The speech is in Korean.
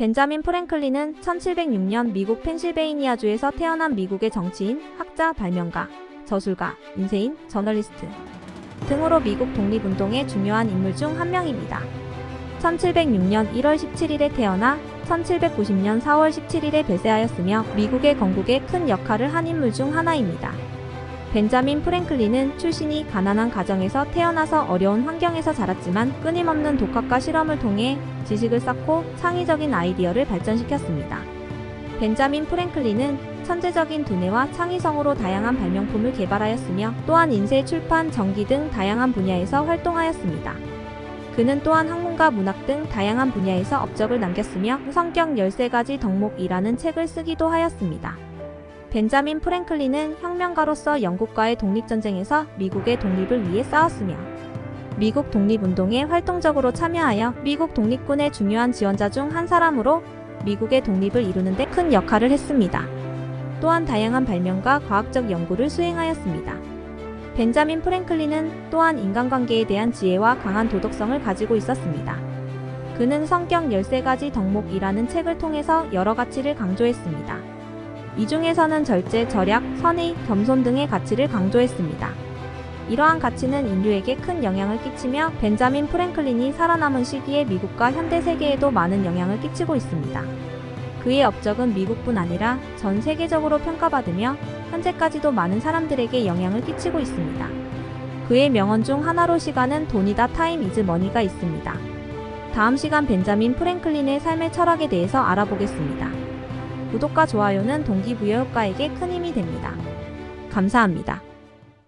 벤자민 프랭클린은 1706년 미국 펜실베이니아주에서 태어난 미국의 정치인, 학자, 발명가, 저술가, 인쇄인, 저널리스트 등으로 미국 독립운동의 중요한 인물 중 한 명입니다. 1706년 1월 17일에 태어나 1790년 4월 17일에 별세하였으며 미국의 건국에 큰 역할을 한 인물 중 하나입니다. 벤자민 프랭클린은 출신이 가난한 가정에서 태어나서 어려운 환경에서 자랐지만 끊임없는 독학과 실험을 통해 지식을 쌓고 창의적인 아이디어를 발전시켰습니다. 벤자민 프랭클린은 천재적인 두뇌와 창의성으로 다양한 발명품을 개발하였으며 또한 인쇄, 출판, 전기 등 다양한 분야에서 활동하였습니다. 그는 또한 학문과 문학 등 다양한 분야에서 업적을 남겼으며 성격 13가지 덕목이라는 책을 쓰기도 하였습니다. 벤자민 프랭클린은 혁명가로서 영국과의 독립전쟁에서 미국의 독립을 위해 싸웠으며 미국 독립운동에 활동적으로 참여하여 미국 독립군의 중요한 지원자 중 한 사람으로 미국의 독립을 이루는 데 큰 역할을 했습니다. 또한 다양한 발명과 과학적 연구를 수행하였습니다. 벤자민 프랭클린은 또한 인간관계에 대한 지혜와 강한 도덕성을 가지고 있었습니다. 그는 성격 13가지 덕목이라는 책을 통해서 여러 가치를 강조했습니다. 이 중에서는 절제, 절약, 선의, 겸손 등의 가치를 강조했습니다. 이러한 가치는 인류에게 큰 영향을 끼치며 벤자민 프랭클린이 살아남은 시기에 미국과 현대 세계에도 많은 영향을 끼치고 있습니다. 그의 업적은 미국뿐 아니라 전 세계적으로 평가받으며 현재까지도 많은 사람들에게 영향을 끼치고 있습니다. 그의 명언 중 하나로 시간은 돈이다 타임 이즈 머니가 있습니다. 다음 시간 벤자민 프랭클린의 삶의 철학에 대해서 알아보겠습니다. 구독과 좋아요는 동기부여 효과에게 큰 힘이 됩니다. 감사합니다.